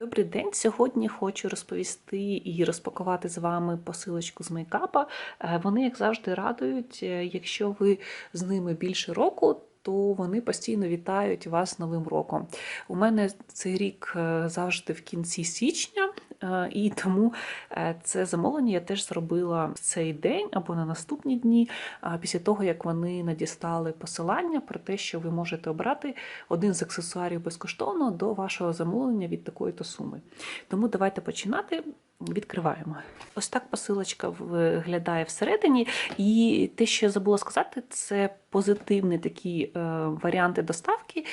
Добрий день. Сьогодні хочу розповісти і розпакувати з вами посилочку з мейкапа. Е, Вони, як завжди, радують. Е, Якщо ви з ними більше року, то вони постійно вітають вас Новим роком. У мене цей рік е, завжди в кінці січня, і тому е, це замовлення я теж зробила в цей день або на наступні дні, після того як вони надіслали посилання про те, що ви можете обрати один з аксесуарів безкоштовно до вашого замовлення від такої-то суми. Тому давайте починати. Відкриваємо. Ось так посилочка виглядає всередині. І те, що я забула сказати, це позитивні такі е, варіанти доставки.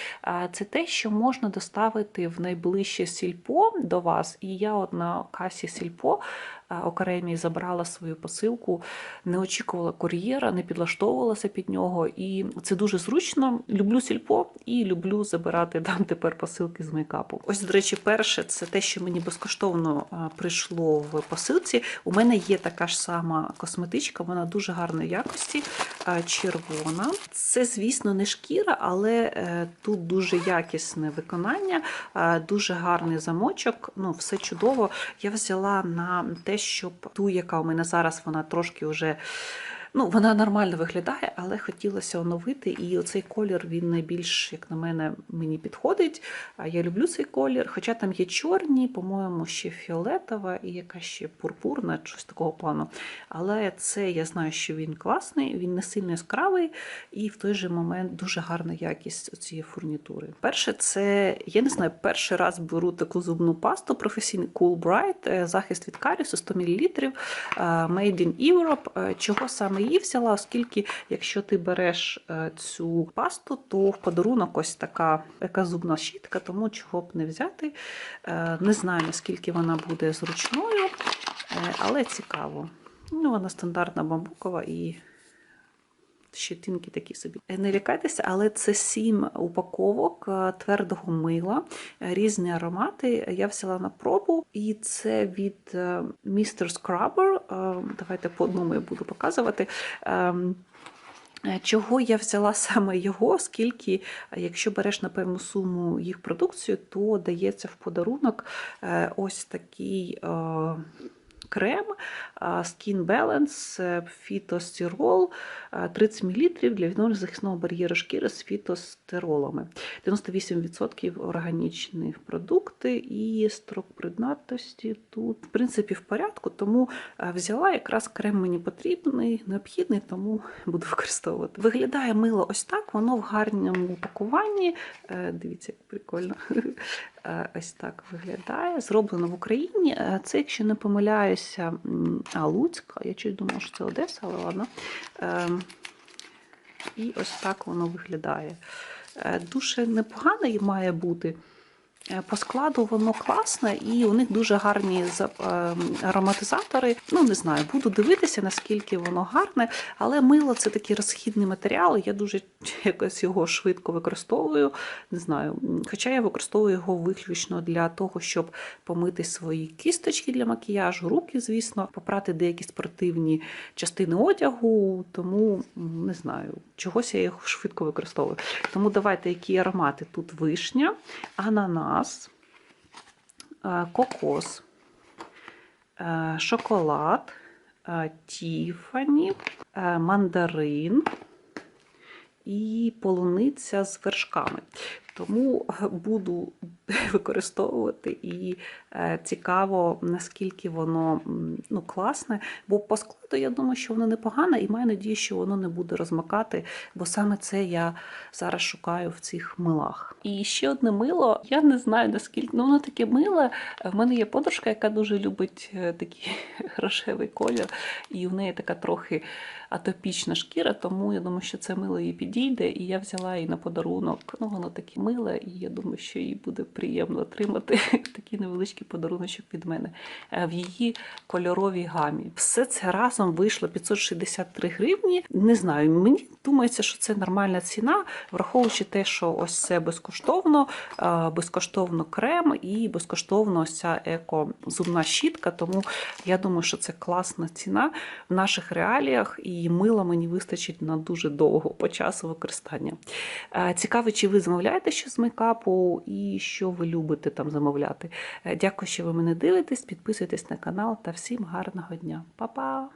Це те, що можна доставити в найближче сільпо до вас. І я от на касі сільпо окремій забрала свою посилку, не очікувала кур'єра, не підлаштовувалася під нього. І це дуже зручно. Люблю сільпо і люблю забирати там тепер посилки з мейкапу. Ось, до речі, перше, це те, що мені безкоштовно прийшло в посилці. У мене є така ж сама косметичка, вона дуже гарної якості, червона. Це, звісно, не шкіра, але е, тут дуже якісне виконання, дуже гарний замочок. Ну, все чудово. Я взяла на те, щоб ту, яка у мене зараз, вона трошки вже. Ну, вона нормально виглядає, але хотілося оновити. І оцей колір він найбільш, як на мене, мені підходить. Я люблю цей колір. Хоча там є чорні, по-моєму, ще фіолетова і якась ще пурпурна, щось такого плану. Але це я знаю, що він класний, він не сильно яскравий і в той же момент дуже гарна якість цієї фурнітури. Перше, це я не знаю, перший раз беру таку зубну пасту професійний Cool Bright, е, захист від карісу 100 мл, Made in Europe. Е, Чого саме її взяла, оскільки якщо ти береш е, цю пасту, то в подарунок ось така яка зубна щітка, тому чого б не взяти. Е, Не знаю, наскільки вона буде зручною, е, але цікаво. Ну, вона стандартна бамбукова і щетинки такі собі. Е, Не лякайтеся, але це сім упаковок е, твердого мила, е, різні аромати. Я взяла на пробу, і це від Mr. Scrubber. Давайте по одному я буду показувати. Ем, Чого я взяла саме його, оскільки якщо береш на певну суму їх продукцію, то дається в подарунок ось такий крем Skin Balance фітостирол е, 30 мл для відновлення захисного бар'єру шкіри з фітостеролами. 98% органічні продукти і строк придатності тут, в принципі, в порядку, тому е, взяла якраз крем мені потрібний, необхідний, тому буду використовувати. Виглядає мило ось так, воно в гарному упакуванні. Е, Дивіться, як прикольно. Е, Ось так виглядає. Зроблено в Україні. Е, Це, якщо не помиляюся, а Луцька, я чуть думала, що це Одеса, але ладно. Ем, І ось так воно виглядає. Е, Дуже непогано має бути. Е, По складу воно класне, і у них дуже гарні ем, ароматизатори. Ну, не знаю, буду дивитися, наскільки воно гарне, але мило це такий розхідний матеріал. Я дуже якось його швидко використовую. Не знаю. Хоча я використовую його виключно для того, щоб помити свої кісточки для макіяжу, руки, звісно, попрати деякі спортивні частини одягу, тому не знаю, чогось я його швидко використовую. Тому давайте, які аромати тут вишня, ананас, е, кокос, е, шоколад, е, тіфані, мандарин і полуниця з вершками. Тому буду використовувати і цікаво, наскільки воно ну, класне. Бо по складу я думаю, що воно непогане, і маю надію, що воно не буде розмакати, бо саме це я зараз шукаю в цих милах. І ще одне мило, я не знаю наскільки, ну воно таке миле. В мене є подружка, яка дуже любить е, такий рожевий колір, і в неї така трохи атопічна шкіра, тому я думаю, що це мило їй підійде. І я взяла її на подарунок. Ну, воно таке миле, і я думаю, що їй буде приємно отримати такий невеличкий подаруночок від мене е, в її кольоровій гамі. Все це разом разом вийшло 563 гривні. Не знаю, мені думається, що це нормальна ціна, враховуючи те, що ось це безкоштовно, е, безкоштовно крем і безкоштовно ось ця еко зубна щітка. Тому я думаю, що це класна ціна в наших реаліях, і мила мені вистачить на дуже довго по часу використання. Е, Цікаво, чи ви замовляєте щось з мейкапу і що ви любите там замовляти. Е, Дякую, що ви мене дивитесь. Підписуйтесь на канал та всім гарного дня. Па-па!